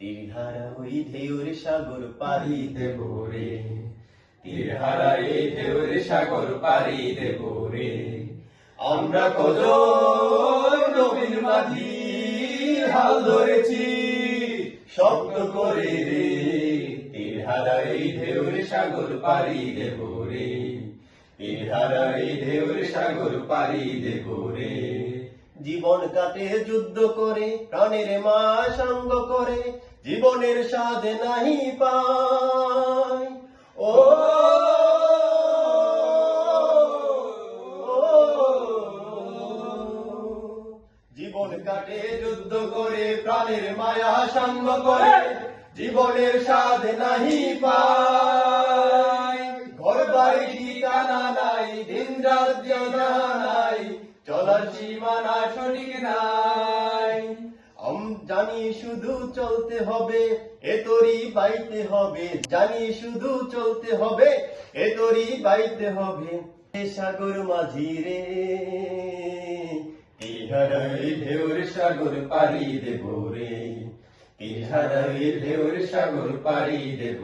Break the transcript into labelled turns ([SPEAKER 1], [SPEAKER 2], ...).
[SPEAKER 1] তীরহারা ওই ঢেউর সাগর পাড়ি দেব রে।
[SPEAKER 2] এই ঢেউর সাগর পাড়ি দেব রে।
[SPEAKER 1] আমরা কত নবীন মাঝি হাল ধরেছি শব্দ করে রে। তীরহারা এই ঢেউর সাগর পাড়ি দেব রে। তীরহারা এই ঢেউর সাগর পাড়ি দেব রে। জীবন কাটে যুদ্ধ করে প্রাণের মা সঙ্গ করে জীবনের স্বাদ নাহি পায় ও জীবন কাটে যুদ্ধ করে প্রাণের মায়া সঙ্গ করে জীবনের স্বাদ নাহি পায় ঘর বাড়ি ঠিকানা নাই দিন রাত জানা নাই চলার সীমানা সঠিক নাই জানি শুধু চলতে হবে, এ তোরই বাইতে হবে। জানি শুধু চলতে হবে, এ তোরই বাইতে হবে। সাগর মাঝি রে তিহারাই ঢেউর সাগর পাড়ি দেব রে? তিহারাই ঢেউর সাগর পাড়ি দেব